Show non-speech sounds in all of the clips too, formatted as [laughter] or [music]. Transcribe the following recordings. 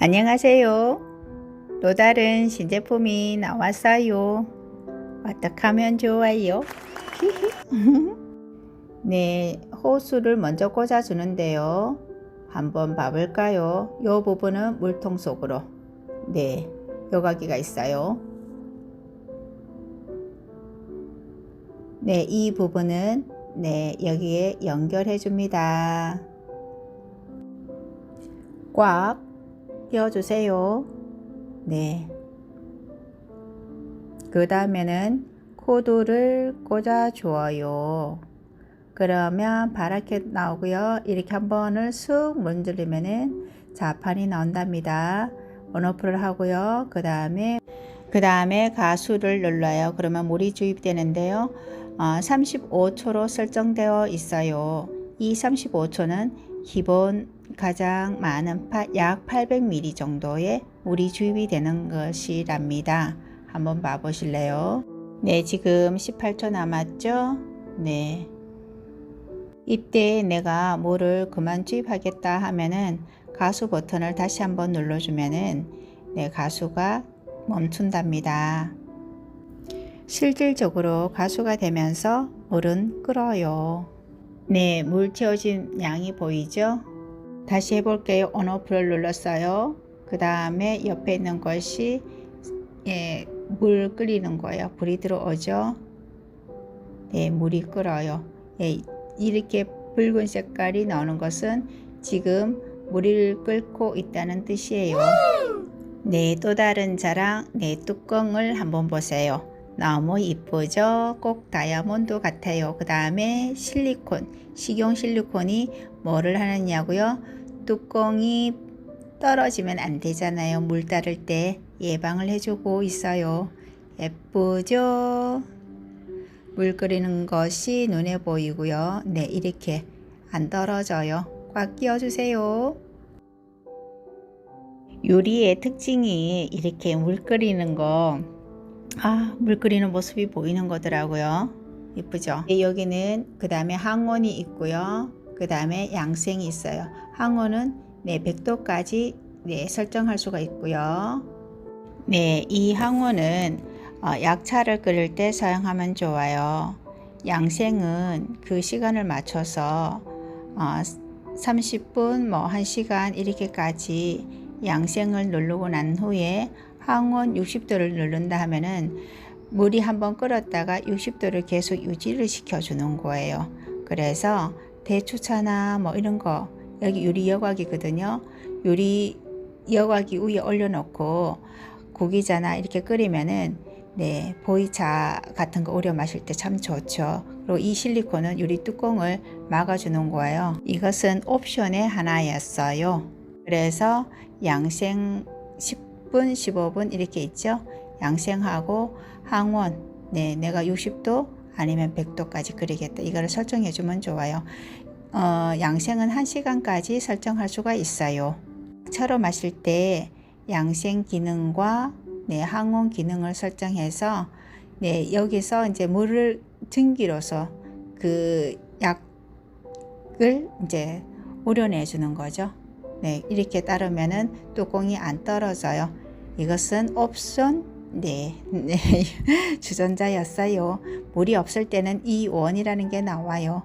안녕하세요. 또 다른 신제품이 나왔어요. 어떻게 하면 좋아요? [laughs] 네, 호수를 먼저 꽂아주는데요. 한번 봐볼까요? 이 부분은 물통 속으로. 네, 요가기가 있어요. 네, 이 부분은 네, 여기에 연결해 줍니다. 꽉 끼워주세요. 네. 그 다음에는 코드를 꽂아 주어요. 그러면 바랗게 나오고요. 이렇게 한 번을 쑥 문지르면은 자판이 나온답니다. 온오프를 하고요. 그 다음에 그 다음에 가수를 눌러요. 그러면 물이 주입되는데요. 어, 35초로 설정되어 있어요. 이 35초는 기본 가장 많은 파, 약 800ml 정도의 물이 주입이 되는 것이랍니다. 한번 봐보실래요? 네, 지금 18초 남았죠? 네. 이때 내가 물을 그만 주입하겠다 하면은 가수 버튼을 다시 한번 눌러주면은 네, 가수가 멈춘답니다. 실질적으로 가수가 되면서 물은 끓어요. 네, 물 채워진 양이 보이죠? 다시 해볼게요. 온오프를 눌렀어요. 그 다음에 옆에 있는 것이 예, 물 끓이는 거예요. 불이 들어오죠? 네, 물이 끓어요. 예, 이렇게 붉은 색깔이 나오는 것은 지금 물을 끓고 있다는 뜻이에요. 네, 또 다른 자랑, 네, 뚜껑을 한번 보세요. 너무 이쁘죠? 꼭 다이아몬드 같아요. 그 다음에 실리콘, 식용 실리콘이 뭐를 하느냐고요? 뚜껑이 떨어지면 안 되잖아요. 물 따를 때 예방을 해주고 있어요. 예쁘죠? 물 끓이는 것이 눈에 보이고요. 네, 이렇게 안 떨어져요. 꽉 끼워주세요. 요리의 특징이 이렇게 물 끓이는 거, 아, 물 끓이는 모습이 보이는 거더라고요. 예쁘죠? 네, 여기는 그 다음에 항온이 있고요. 그 다음에 양생이 있어요. 항온은 네, 100도까지 네, 설정할 수가 있고요. 네, 이 항온은 어, 약차를 끓일 때 사용하면 좋아요. 양생은 그 시간을 맞춰서 어, 30분, 뭐 1시간 이렇게까지 양생을 누르고 난 후에 항온 60도를 누른다 하면은 물이 한번 끓었다가 60도를 계속 유지를 시켜주는 거예요. 그래서 대추차나 뭐 이런 거 여기 유리 여과기거든요. 유리 여과기 위에 올려놓고 고기잖아 이렇게 끓이면은 네 보이차 같은 거 우려 마실 때 참 좋죠. 그리고 이 실리콘은 유리 뚜껑을 막아주는 거예요. 이것은 옵션의 하나였어요. 그래서 양생 10분, 15분 이렇게 있죠. 양생하고 항원, 네, 내가 60도 아니면 100도까지 끓이겠다. 이거를 설정해 주면 좋아요. 어, 양생은 1시간까지 설정할 수가 있어요. 차로 마실 때 양생 기능과 네, 항원 기능을 설정해서 네, 여기서 이제 물을 등기로서 그 약을 이제 우려내 주는 거죠. 네, 이렇게 따르면은 뚜껑이 안 떨어져요. 이것은 옵션 네, 네 [laughs] 주전자였어요. 물이 없을 때는 이 원이라는 게 나와요.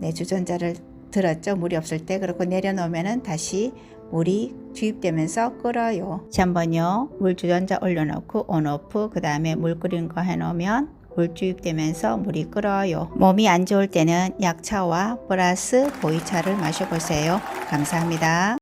네, 주전자를 들었죠. 물이 없을 때 그렇고 내려놓으면은 다시 물이 주입되면서 끓어요. 한번요. 물 주전자 올려놓고 온오프 그 다음에 물 끓이는 거 해놓으면 물 주입되면서 물이 끓어요. 몸이 안 좋을 때는 약차와 플러스 보이차를 마셔보세요. 감사합니다.